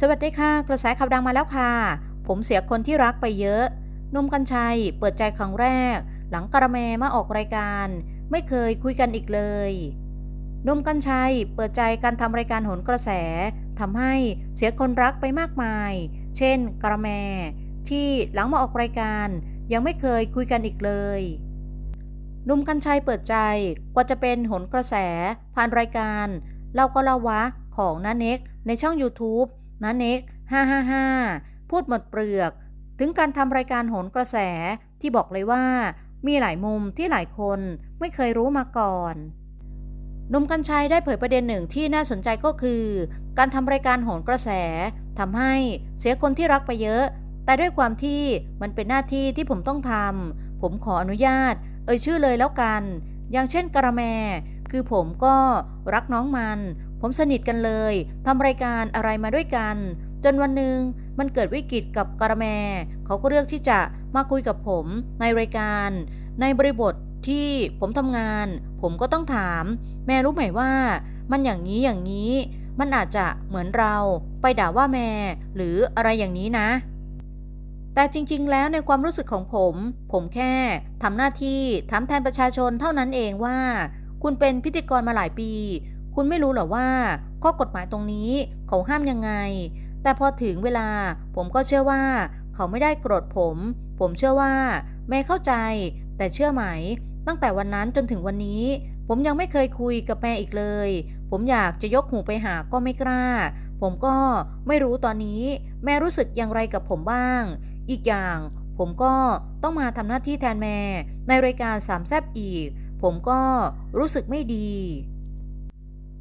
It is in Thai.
สวัสดีค่ะ กระแสข่าวดังมาแล้วค่ะ ผมเสียคนที่รักไปเยอะนุ่มกัญชัย เปิดใจครั้งแรก หลังกระแมมาออกรายการ ไม่เคยคุยกันอีกเลยนุ่มกัญชัย เปิดใจการทำรายการโหนกระแสทำให้เสียคนรักไปมากมาย เช่น กระแม ที่หลังมาออกรายการ ยังไม่เคยคุยกันอีกเลยนุ่มกัญชัยเปิดใจกว่าจะเป็นโหนกระแส ผ่านรายการ เล่าก็เล่าวะของน้าเน็กในช่อง YouTube น้าเน็ก555พูดหมดเปลือก ถึงการทำรายการโหนกระแสที่บอกเลยว่า มีหลายมุมที่หลายคนไม่เคยรู้มาก่อนนุ่มกัญชัยได้เผยประเด็นหนึ่งที่น่าสนใจก็คือ การทำรายการโหนกระแสทำให้เสียคนที่รักไปเยอะ แต่ด้วยความที่มันเป็นหน้าที่ที่ผมต้องทำผมขออนุญาต เอ่ยชื่อเลยแล้วกัน อย่างเช่นกระแม คือผมก็รักน้องมันผมสนิทกันเลยทำรายการอะไรมาด้วยกัน จนวันหนึ่งมันเกิดวิกฤตกับกระแม เขาก็เลือกที่จะมาคุยกับผมในรายการ ในบริบทที่ผมทำงาน ผมก็ต้องถาม แม่รู้ไหมว่า มันอย่างนี้อย่างนี้ มันอาจจะเหมือนเราไปด่าว่าแม่ หรืออะไรอย่างนี้นะ แต่จริงๆ แล้วในความรู้สึกของผม ผมแค่ทำหน้าที่ถามแทนประชาชนเท่านั้นเองว่า คุณเป็นพิธีกรมาหลายปี คุณไม่รู้หรอว่า ข้อกฎหมายตรงนี้เขาห้ามยังไง แต่พอถึงเวลาผมก็เชื่อว่า เขาไม่ได้โกรธผม ผมเชื่อว่า แม่เข้าใจ แต่เชื่อไหม ตั้งแต่วันนั้นจนถึงวันนี้ ผมยังไม่เคยคุยกับแม่อีกเลย ผมอยากจะยกหูไปหาก็ไม่กล้า ผมก็ไม่รู้ตอนนี้ แม่รู้สึกอย่างไรกับผมบ้าง อีกอย่างผมก็ต้องมาทำหน้าที่แทนแม่ในรายการสามแซบอีก ผมก็รู้สึกไม่ดี